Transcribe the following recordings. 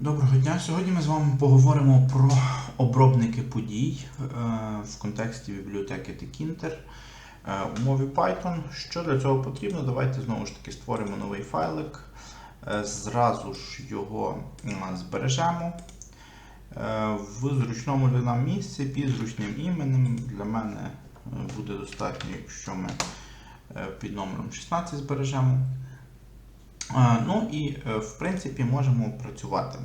Доброго дня. Сьогодні ми з вами поговоримо про обробники подій е, в контексті бібліотеки Tkinter е, у мові Python. Що для цього потрібно? Давайте знову ж таки створимо новий файлик. Е, Зразу ж його збережемо в зручному для нам місці під зручним іменем. Для мене буде достатньо, якщо ми під номером 16 збережемо. Ну і е, в принципі можемо працювати.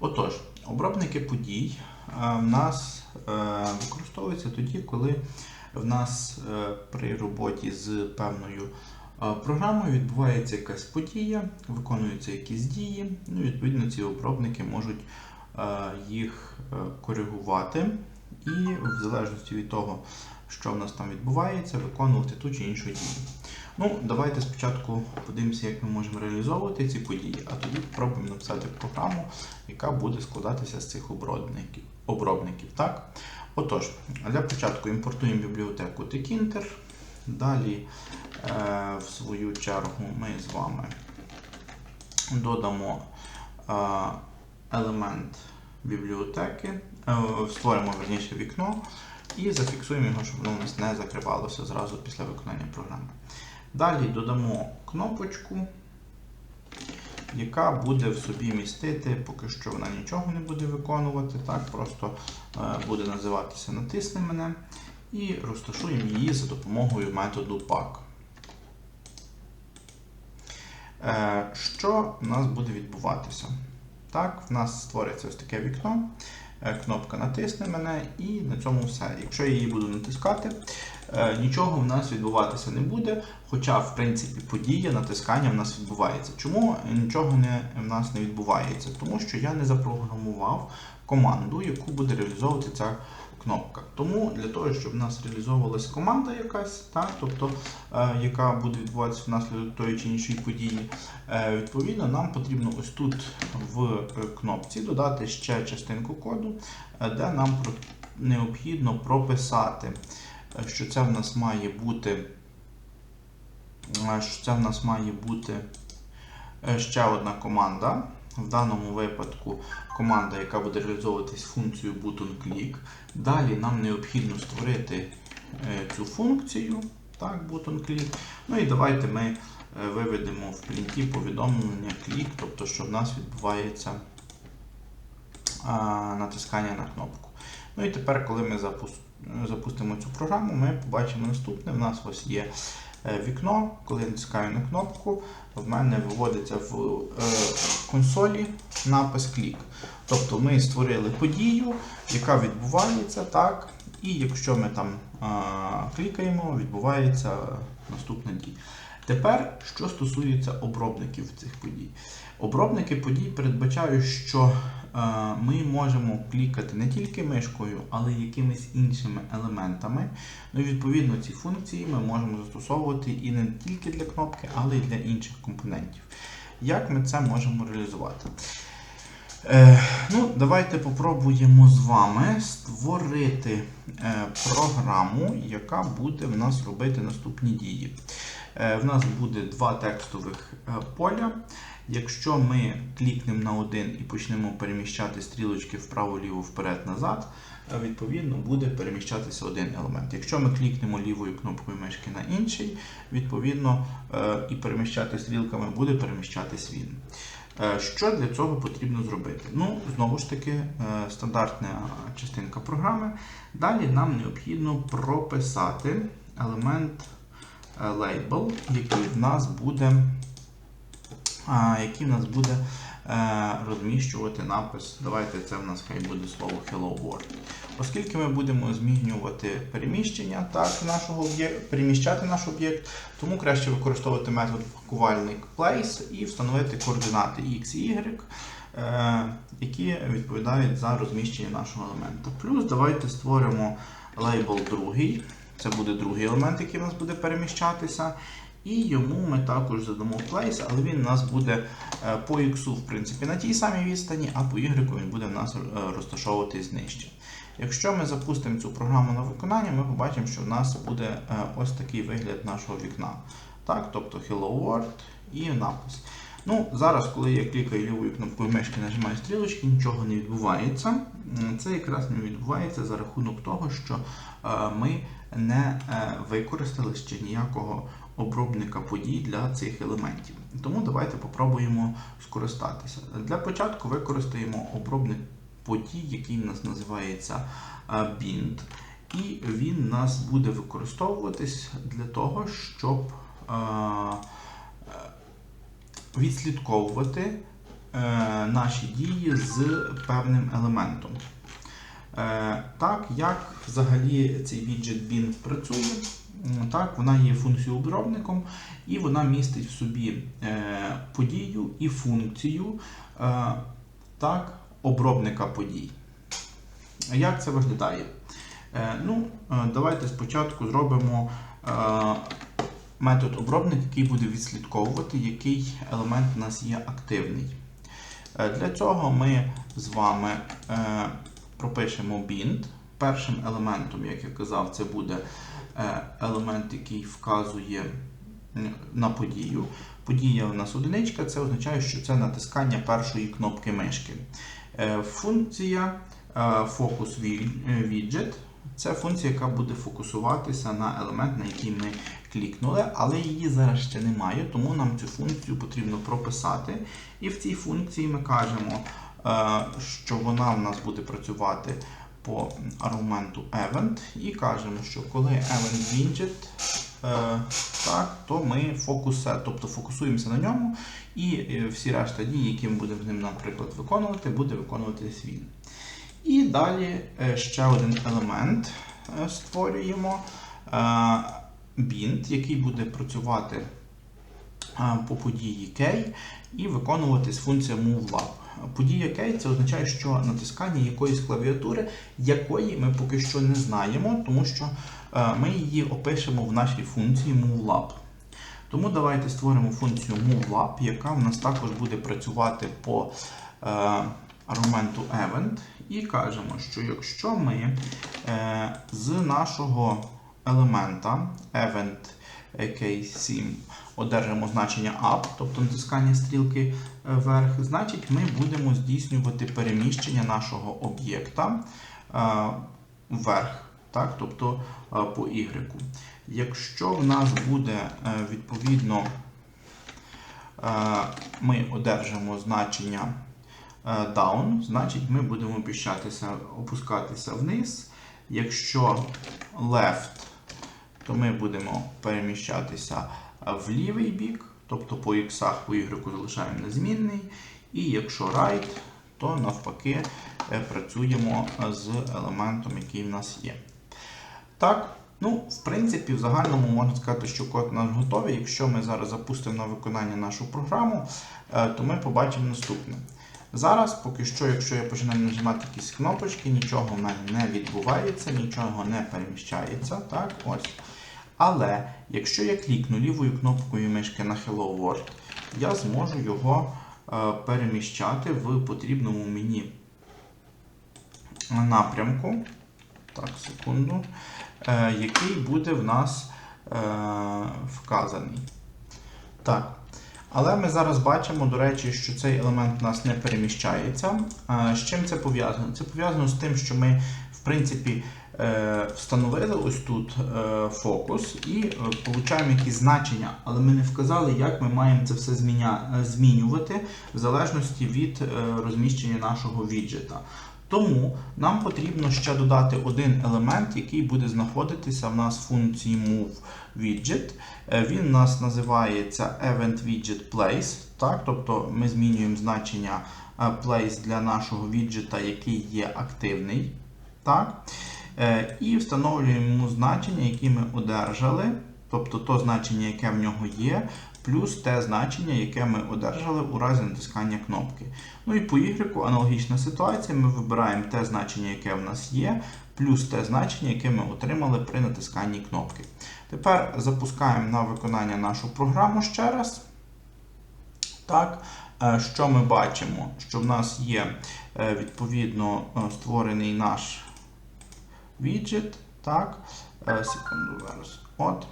Отож, обробники подій в нас е, використовуються тоді, коли в нас е, при роботі з певною програмою відбувається якась подія, виконуються якісь дії. Ну, відповідно, ці обробники можуть їх коригувати і в залежності від того, що в нас там відбувається, виконувати ту чи іншу дію. Ну, давайте спочатку подивимося, як ми можемо реалізовувати ці події, а тоді спробуємо написати програму, яка буде складатися з цих обробників. обробників так? Отож, для початку імпортуємо бібліотеку Tkinter. Далі, е, в свою чергу, ми з вами додамо е, елемент бібліотеки, е, створимо верніше вікно і зафіксуємо його, щоб воно у нас не закривалося зразу після виконання програми. Далі додамо кнопочку, яка буде в собі містити, поки що вона нічого не буде виконувати, так, просто е, буде називатися Натисни мене і розташуємо її за допомогою методу pack. Е, Що в нас буде відбуватися? Так, в нас створиться ось таке вікно, е, кнопка натисни мене, і на цьому все. Якщо я її буду натискати, нічого в нас відбуватися не буде. Хоча, в принципі, подія натискання в нас відбувається. Чому нічого не, в нас не відбувається? Тому що я не запрограмував команду, яку буде реалізовувати ця кнопка. Тому для того, щоб в нас реалізовувалась команда якась, так, тобто, е, яка буде відбуватися внаслідок тої чи іншої події, е, відповідно, нам потрібно ось тут в е, кнопці додати ще частинку коду, е, де нам необхідно прописати, е, що це в нас має бути. е, Що це в нас має бути е, ще одна команда. В даному випадку команда, яка буде реалізовуватись функцією button-click. Dалі нам необхідно створити е, цю функцію, так, button-click. Ну і давайте ми виведемо в плінті повідомлення click, тобто що в нас відбувається натискання на кнопку. Ну і тепер, коли ми запус- запустимо цю програму, ми побачимо наступне. У нас ось є е, вікно, коли я натискаю на кнопку, в мене виводиться в е, консолі напис клік. Тобто ми створили подію, яка відбувається, так, і якщо ми там клікаємо, відбувається наступна дія. Тепер, що стосується обробників цих подій. Обробники подій передбачають, що е, ми можемо клікати не тільки мишкою, але й якимись іншими елементами. Ну відповідно ці функції ми можемо застосовувати і не тільки для кнопки, але й для інших компонентів. Як ми це можемо реалізувати? Е, ну, Давайте попробуємо з вами створити е, програму, яка буде в нас робити наступні дії. Е, в нас буде два текстових е, поля. Якщо ми клікнемо на один і почнемо переміщати стрілочки вправо-ліво, вперед-назад, відповідно буде переміщатися один елемент. Якщо ми клікнемо лівою кнопкою мишки на інший, відповідно е, і переміщати стрілками буде переміщатись він. Е, Що для цього потрібно зробити? Ну, знову ж таки, е, стандартна частинка програми. Далі нам необхідно прописати елемент label, який в нас буде, який в нас буде е, розміщувати напис. Давайте це в нас хай буде слово Hello World. Оскільки ми будемо змінювати переміщення так, нашого переміщати наш об'єкт, тому краще використовувати метод пакувальник place і встановити координати x і y, е, які відповідають за розміщення нашого елемента. Плюс давайте створимо лейбл другий. Це буде другий елемент, який у нас буде переміщатися. І йому ми також задамо place, але він у нас буде е, по x, в принципі, на тій самій відстані, а по y він буде в нас е, розташовуватись нижче. Якщо ми запустимо цю програму на виконання, ми побачимо, що в нас буде е, ось такий вигляд нашого вікна. Так, тобто Hello World і напис. Ну, Зараз, коли я клікаю лівою кнопкою мишки, нажимаю стрілочки, нічого не відбувається. Це якраз не відбувається за рахунок того, що е, ми не е, використали ще ніякого обробника подій для цих елементів. Тому давайте попробуємо скористатися. Для початку використаємо обробник подій, який в нас називається е, bind. І він нас буде використовуватись для того, щоб відслідковувати е, наші дії з певним елементом. Е, Так, як взагалі цей віджит bin працює? Так, вона є функцією обробником, і вона містить в собі е, подію і функцію так, обробника подій. Як це виглядає? Ну, давайте спочатку зробимо метод обробник, який буде відслідковувати, який елемент у нас є активний. Е, Для цього ми з вами е, пропишемо bind. Першим елементом, як я казав, це буде е, елемент, який вказує на подію. Подія у нас одиничка, це означає, що це натискання першої кнопки мишки. Функція Focus Widget це функція, яка буде фокусуватися на елемент, на який ми клікнули, але її зараз ще немає, тому нам цю функцію потрібно прописати. І в цій функції ми кажемо, е, що вона в нас буде працювати по аргументу event, і кажемо, що коли event widget, е, так, то ми фокусе, тобто фокусуємося на ньому, і е, всі решта дій, які ми будемо з ним, наприклад, виконувати, буде виконуватись він. І далі ще один елемент створюємо bind, який буде працювати по події K і виконуватись функція moveLab. Подія K це означає, що натискання якоїсь клавіатури, якої ми поки що не знаємо, тому що ми її опишемо в нашій функції moveLab. Тому давайте створимо функцію moveLab, яка в нас також буде працювати по е, аргументу event. І кажемо, що якщо ми е, з нашого елемента event k7 одержимо значення up, тобто натискання стрілки е, вверх, значить ми будемо здійснювати переміщення нашого об'єкта е, вверх, так, тобто е, по y. Якщо в нас буде відповідно, ми одержимо значення down, значить ми будемо опускатися вниз. Якщо left, то ми будемо переміщатися в лівий бік, тобто по x, по y залишаємо незмінний. І якщо right, то навпаки е, працюємо з елементом, який в нас є. Так, ну, в принципі, в загальному можна сказати, що код наш готовий. Якщо ми зараз запустимо на виконання нашу програму, е, то ми побачимо наступне. Зараз, поки що, якщо я починаю нажимати якісь кнопочки, нічого в мене не відбувається, нічого не переміщається. Так, ось. Але якщо я клікну лівою кнопкою мишки на Hello World, я зможу його е, переміщати в потрібному мені напрямку. Так, секунду. Е, який буде в нас е, вказаний. Так. Але ми зараз бачимо, до речі, що цей елемент у нас не переміщається. З чим це пов'язано? Це пов'язано з тим, що ми, в принципі, встановили ось тут е, фокус і е, получаємо якісь значення, але ми не вказали, як ми маємо це все е, змінювати в залежності від е, розміщення нашого віджета. Тому нам потрібно ще додати один елемент, який буде знаходитися в нас в функції moveWidget. Е, Він у нас називається EventWidgetPlace. Так? Тобто ми змінюємо значення е, place для нашого віджета, який є активний. Так? Е, І встановлюємо йому значення, які ми одержали. Тобто то значення, яке в нього є, плюс те значення, яке ми одержали у разі натискання кнопки. Ну і по Y аналогічна ситуація. Ми вибираємо те значення, яке в нас є, плюс те значення, яке ми отримали при натисканні кнопки. Тепер запускаємо на виконання нашу програму ще раз. Так, е, що ми бачимо? Що в нас є е, відповідно створений наш віджит. Так, е, секунду зараз. От.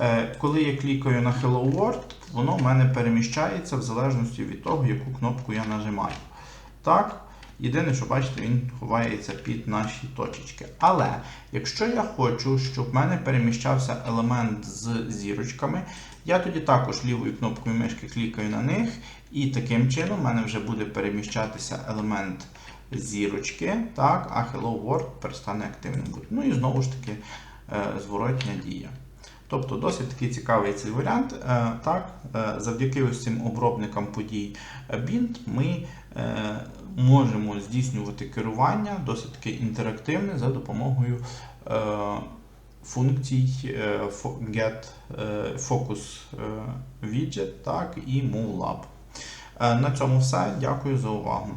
Е, Коли я клікаю на Hello World, воно в мене переміщається в залежності від того, яку кнопку я нажимаю. Так, єдине, що бачите, він ховається під наші точечки. Але якщо я хочу, щоб в мене переміщався елемент з зірочками, я тоді також лівою кнопкою мишки клікаю на них, і таким чином в мене вже буде переміщатися елемент зірочки, так, а Hello World перестане активним бути. Ну і знову ж таки е, зворотня дія. Тобто досить такий цікавий цей варіант. Е, Так, е, завдяки ось цим обробникам подій Bint ми можемо здійснювати керування досить таки інтерактивне за допомогою функцій Get Focus Widget так, і Move Lab. Е, На цьому все. Дякую за увагу.